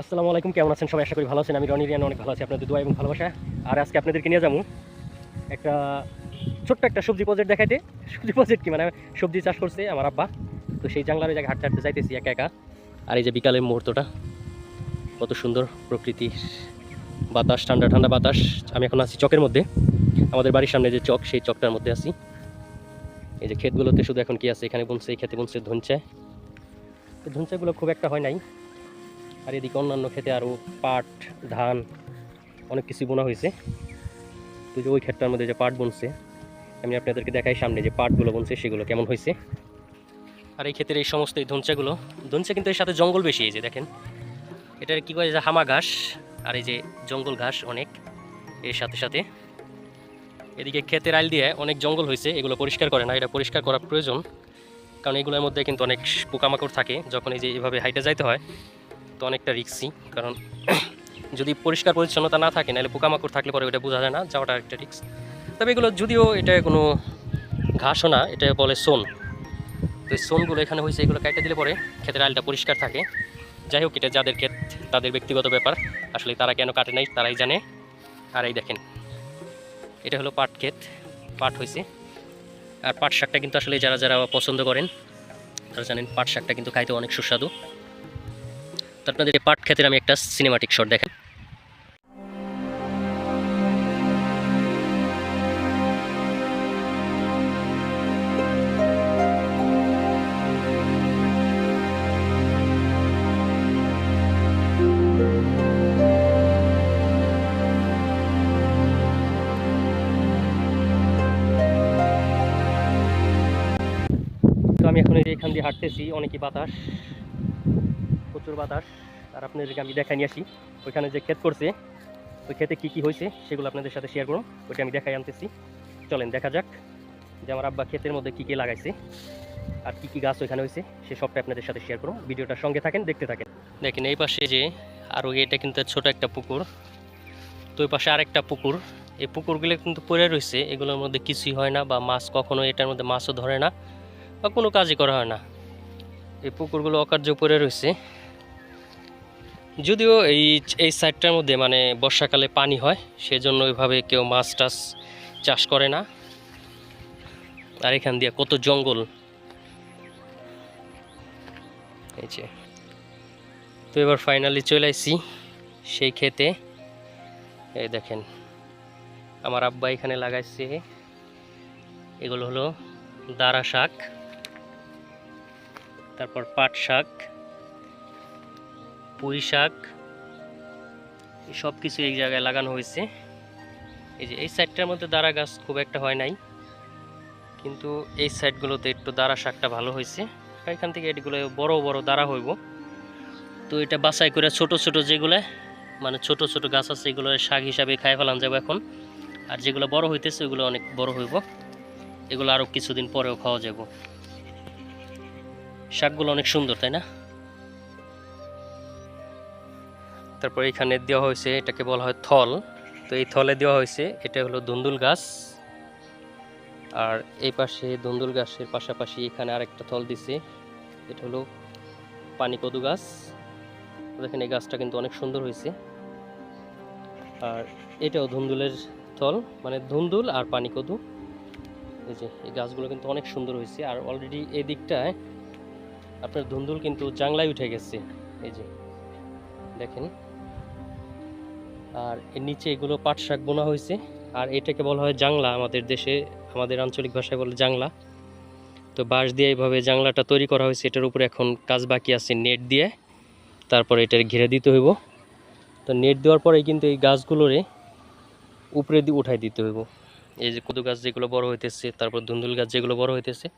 আসসালামু আলাইকুম, কেমন আছেন? সবাই আশা করি ভালো আছেন। আমি রনি রিয়ান, অনেক ভালো আছি। আপনাদের দোয়া এবং ভালোবাসা। আর আজকে আপনাদেরকে নিয়ে যাব একটা ছোট্ট একটা সবজি প্রজেক্ট দেখাইতে। সবজি প্রজেক্ট কি? মানে সবজি চাষ করছে আমার আব্বা। তো সেই জাংলার জায়গায় হাঁটতে হাঁটতে যাইতেছি একা একা। আর এই যে বিকালের মুহূর্তটা, কত সুন্দর প্রকৃতির বাতাস, ঠান্ডা ঠান্ডা বাতাস। আমি এখন আছি চকের মধ্যে। আমাদের বাড়ির সামনে যে চক, সেই চকটার মধ্যে আছি। এই যে ক্ষেতগুলোতে শুধু এখন কি আছে? এখানে বুনছে, এই খেতে বুনছে তো ধনচাগুলো খুব একটা হয় নাই। আর এদিকে অন্যান্য ক্ষেতে আরও পাট, ধান, অনেক কিছু বোনা হয়েছে। তো যে ওই ক্ষেতটার মধ্যে যে পাট বুনছে, আমি আপনাদেরকে দেখাই সামনে যে পাটগুলো বুনছে, সেগুলো কেমন হয়েছে। আর এই ক্ষেতের এই সমস্ত এই ধনচাগুলো, ধনচা কিন্তু এর সাথে জঙ্গল বেশি, এই যে দেখেন। এটার কী করে যে হামা ঘাস, আর এই যে জঙ্গল ঘাস অনেক, এর সাথে সাথে। এদিকে ক্ষেতের আইল দিয়ে অনেক জঙ্গল হয়েছে, এগুলো পরিষ্কার করে না, এটা পরিষ্কার করা প্রয়োজন। কারণ এগুলোর মধ্যে কিন্তু অনেক পোকামাকড় থাকে, যখন এই যে এভাবে হাইটে যাইতে হয় তো অনেকটা রিক্সি, কারণ যদি পরিষ্কার পরিচ্ছন্নতা না থাকে, নাহলে পোকামাকড় থাকলে পরে ওটা বোঝা যায় না, যাওয়াটা একটা রিক্স। তবে এগুলো যদিও এটা কোনো ঘাসও না, এটা বলে সোন। তো এই সোনগুলো এখানে হয়েছে এগুলো কেটে দিলে পরে ক্ষেতের আলটা পরিষ্কার থাকে। যাই হোক, এটা যাদের ক্ষেত, তাদের ব্যক্তিগত ব্যাপার। আসলে তারা কেন কাটে নাই, তারাই জানে। আর এই দেখেন, এটা হলো পাট ক্ষেত, পাট হয়েছে আর পাট শাকটা কিন্তু আসলে যারা যারা পছন্দ করেন, তারা জানেন পাট শাকটা কিন্তু খাইতে অনেক সুস্বাদু। তো আপনাদের পাট ক্ষেতের আমি একটা সিনেমাটিক শট দেখেন আমি এখন এখান দিয়ে হাঁটতেছি, অনেকই বাতাস। প্রচুর বাতাস। আর আপনাদেরকে আমি দেখাই নিয়ে আসি। ওইখানে যে ক্ষেত করছে, ওই ক্ষেতে কী কী হয়েছে সেগুলো আপনাদের সাথে শেয়ার করুন ওইটা আমি দেখাই আনতেছি। চলেন, দেখা যাক যে আমার আব্বা ক্ষেতের মধ্যে কী কী লাগাইছে আর কী কী গাছ ওইখানে হয়েছে, সে সবটা আপনাদের সাথে শেয়ার করুন ভিডিওটার সঙ্গে থাকেন, দেখতে থাকেন। দেখেন, এই পাশে যে আর ওই এটা কিন্তু ছোট একটা পুকুর, তো ওই পাশে আরেকটা পুকুর। এই পুকুরগুলো কিন্তু পড়ে রয়েছে, এগুলোর মধ্যে কিছুই হয় না বা মাছ কখনো এটার মধ্যে মাছও ধরে না বা কোনো কাজই করা হয় না। এই পুকুরগুলো অকার্য পড়ে রয়েছে। যদিও এই এই সাইডটার মধ্যে মানে বর্ষাকালে পানি হয়, সেজন্য ওইভাবে কেউ মাছ টাছ চাষ করে না। আর এখান দিয়ে কত জঙ্গল। এই যে। তো এবার ফাইনালি চলে আসছি সেই ক্ষেতে। এই দেখেন, আমার আব্বা এখানে লাগাইছে। এগুলো হলো দারা শাক, তারপর পাট শাক। পুঁই শাক সব কিছু এই জায়গায় লাগানো হয়েছে। এই যে এই সাইডটার মধ্যে দাঁড়া গাছ খুব একটা হয় নাই, কিন্তু এই সাইডগুলোতে একটু দাঁড়া শাকটা ভালো হয়েছে। এখান থেকে এগুলো বড় বড় দাঁড়া হইব। তো এটা বাছাই করে ছোট ছোট যেগুলো মানে ছোট ছোট গাছ আছে, এগুলো শাক হিসাবে খাই ফেলান যাবে এখন। আর যেগুলো বড় হইতেছে, ওগুলো অনেক বড় হইব। এগুলো আরও কিছুদিন পরেও খাওয়া যাব। শাকগুলো অনেক সুন্দর, তাই না? তারপর এখানে দেওয়া হয়েছে, এটাকে বলা হয় থল। তো এই থলে দেওয়া হয়েছে, এটা হলো ধুন্দুল গাছ। আর এই পাশে ধুন্দুল গাছের পাশাপাশি এখানে আরেকটা থল দিছে, এটা হলো পানি কদু গাছ। দেখেন, এই গাছটা কিন্তু অনেক সুন্দর হয়েছে। আর এটাও ধুন্দুলের থল মানে ধুন্দুল আর পানি কদু এই যে, এই গাছগুলো কিন্তু অনেক সুন্দর হয়েছে। আর অলরেডি এই দিকটায় আপনার ধুন্দুল কিন্তু জাংলায় উঠে গেছে। এই যে, দেখেন। আর এর নিচে এগুলো পাট শাক বোনা হয়েছে। আর এটাকে বলা হয় জাংলা। আমাদের দেশে, আমাদের আঞ্চলিক ভাষায় বলে জাংলা। তো বাঁশ দিয়ে এইভাবে জাংলাটা তৈরি করা হয়েছে। এটার উপরে এখন কাজ বাকি আছে নেট দিয়ে। তারপরে এটার ঘিরে দিতে হইব। তো নেট দেওয়ার পরে কিন্তু এই গাছগুলোরে উপরে দিয়ে উঠাই দিতে হইব। এই যে কদু গাছ যেগুলো বড় হইতেছে, তারপর ধুন্দুল গাছ যেগুলো বড় হইতেছে,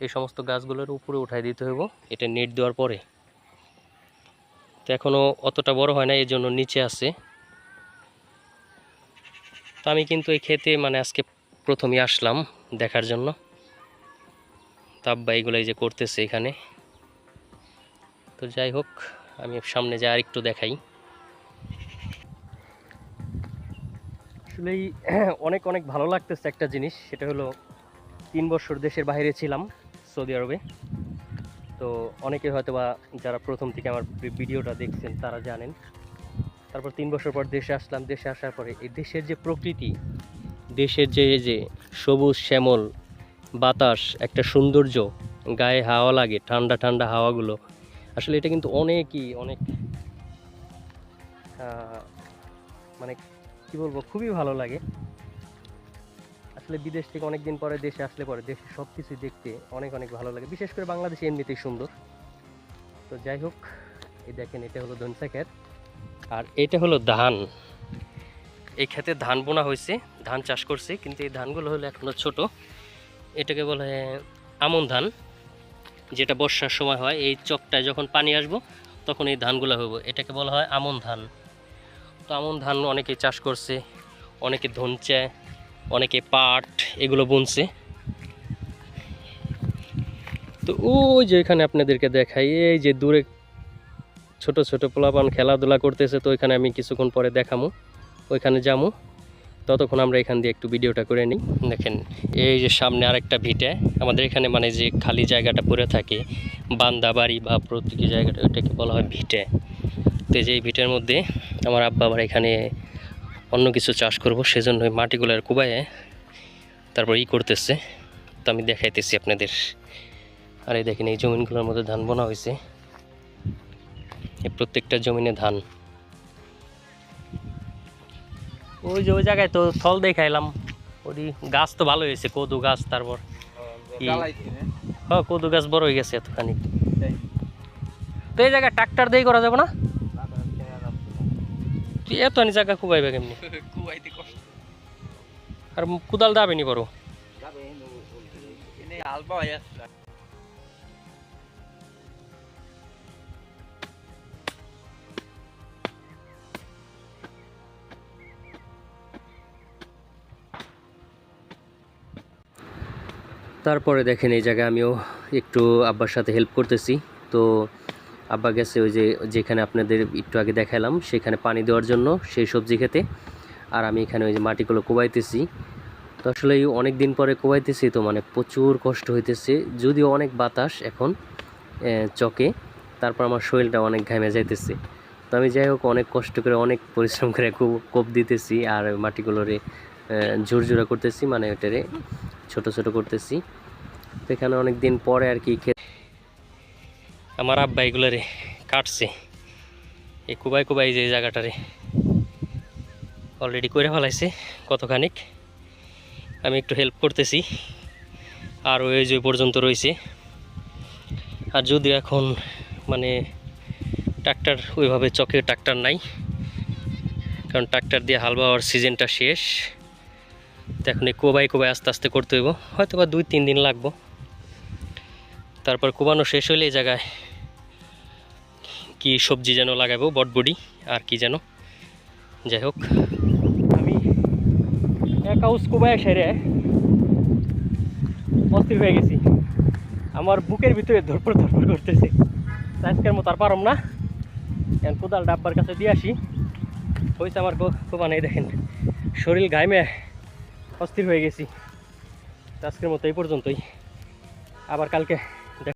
এই সমস্ত গাছগুলোর উপরে উঠাই দিতে হইব। এটা নেট দেওয়ার পরে। তো এখনও অতটা বড় হয় না এই জন্য নিচে আছে। তো আমি কিন্তু এই খেতে মানে আজকে প্রথমে আসলাম দেখার জন্য। তাব্বা এগুলো যে করতেছে এখানে। তো যাই হোক, আমি সামনে যা আর একটু দেখাই। আসলেই অনেক অনেক ভালো লাগতেছে একটা জিনিস, সেটা হলো তিন বছর দেশের বাইরে ছিলাম সৌদি আরবে। তো অনেকে হয়তো বা যারা প্রথম থেকে আমার ভিডিওটা দেখছেন, তারা জানেন। তারপর তিন বছর পর দেশে আসলাম। দেশে আসার পরে এই দেশের যে প্রকৃতি দেশের যে যে সবুজ শ্যামল বাতাস একটা সৌন্দর্য গায়ে হাওয়া লাগে ঠান্ডা ঠান্ডা হাওয়াগুলো আসলে এটা কিন্তু অনেকই অনেক মানে কি বলব খুবই ভালো লাগে। আসলে বিদেশ থেকে অনেক দিন পরে দেশে আসলে পরে দেশে সব কিছু দেখতে অনেক অনেক ভালো লাগে। বিশেষ করে বাংলাদেশ এমনিতেই সুন্দর। তো যাই হোক এই দেখেন এটা হলো ধনসা ক্ষেত আর এটা হলো ধান। এই ক্ষেতে ধান বোনা হয়েছে, ধান চাষ করছে, কিন্তু এই ধানগুলো হলো এখনও ছোট। এটাকে বলে আমন ধান, যেটা বর্ষার সময় হয়, এই চকটায় যখন পানি আসব, তখন এই ধানগুলো হবে এটাকে বলা হয় আমন ধান। তো আমন ধান অনেকে চাষ করছে, অনেকে ধনচা, অনেকে পাট, এগুলো বুনছে। তো ওই যে এখানে আপনাদেরকে দেখাই, এই যে দূরে ছোট ছোট পোলাপান খেলাধুলা করতেছে, তো ওইখানে আমি কিছুক্ষণ পরে দেখামু। ওইখানে যামু। ততক্ষণ আমরা এখান দিয়ে একটু ভিডিওটা করে নিই। দেখেন, এই যে সামনে আরেকটা ভিটে। আমাদের এখানে মানে যে খালি জায়গাটা পড়ে থাকে, বান্দা বাড়ি বা প্রত্যেক জায়গাটা, ওইটাকে বলা হয় ভিটে। তো যে ভিটের মধ্যে আমার আব্বা আবার এখানে অন্য কিছু চাষ করব, সেজন্য ওই মাটিগুলো কুবায়ে তারপর ই করতেছে। তো আমি দেখাইতেছি আপনাদের। আর এই দেখেন, এই জমিনগুলোর মধ্যে ধান বোনা হয়েছে প্রত্যেকটা জমিনে ধান। ওই যে ওই জায়গায় তো ফল দেখাইলাম। ওই গাছ তো ভালো হয়েছে কদু গাছ তারপর হ্যাঁ কদু গাছ বড় হয়ে গেছে এতখানি। তো এই জায়গায় ট্রাক্টর দিয়ে করা যাবে না? তুই এত আনি জায়গা কুবাইবে কেমনি? আর কুদাল দাবে নি বড় তারপরে দেখেন এই জায়গায় আমিও একটু আব্বার সাথে হেল্প করতেছি। তো আব্বা গেছে ওই যে, যেখানে আপনাদের একটু আগে দেখালাম, সেখানে পানি দেওয়ার জন্য সেই সবজি খেতে। আর আমি এখানে ওই যে মাটিগুলো কোবাইতেছি। তো আসলে অনেক দিন পরে কোবাইতেছি তো মানে প্রচুর কষ্ট হইতেছে। যদিও অনেক বাতাস এখন চকে, তারপর আমার শরীরটা অনেক ঘামে যাইতেছে। তো আমি যাই হোক, অনেক কষ্ট করে, অনেক পরিশ্রম করে কোপ দিতেছি আর মাটিগুলোরে ঝুরঝুরা করতেছি মানে ওটারে ছোট ছোট করতেছি। তো এখানে অনেক দিন পরে আর কি আমার আব্বা এগুলো রে কাটছে। এই কুবাই কুবাই যে জায়গাটারে অলরেডি করে ফেলাইছে কতখানিক। আমি একটু হেল্প করতেছি। আর ওই যে পর্যন্ত রয়েছে আর যদিও এখন মানে ট্রাক্টর ওইভাবে চকে ট্রাক্টর নাই। কারণ ট্রাক্টর দিয়ে হাল বাওয়ার সিজনটা শেষ। তো এখন এই কোবাই কোবাই আস্তে আস্তে করতে হইব। হয়তো বা দুই, তিন দিন লাগবো। তারপর কোবানো শেষ হইলে এই জায়গায় কি সবজি যেন লাগাবো, বটবডি, আর কি যেন। যাই হোক। আমি একা উস কোবাই সেরে অস্থির হয়ে গেছি। আমার বুকের ভিতরে ধরপড় ধরপড় করতেছে। আজকের মতো আর পারম না। এখন কোদাল ডাব্বার কাছে দিয়ে আসি। হয়েছে আমার কোবান দেখেন। শরীর গায়ে অস্থির হয়ে গেছি। আজকের মতো এই পর্যন্তই। আবার কালকে।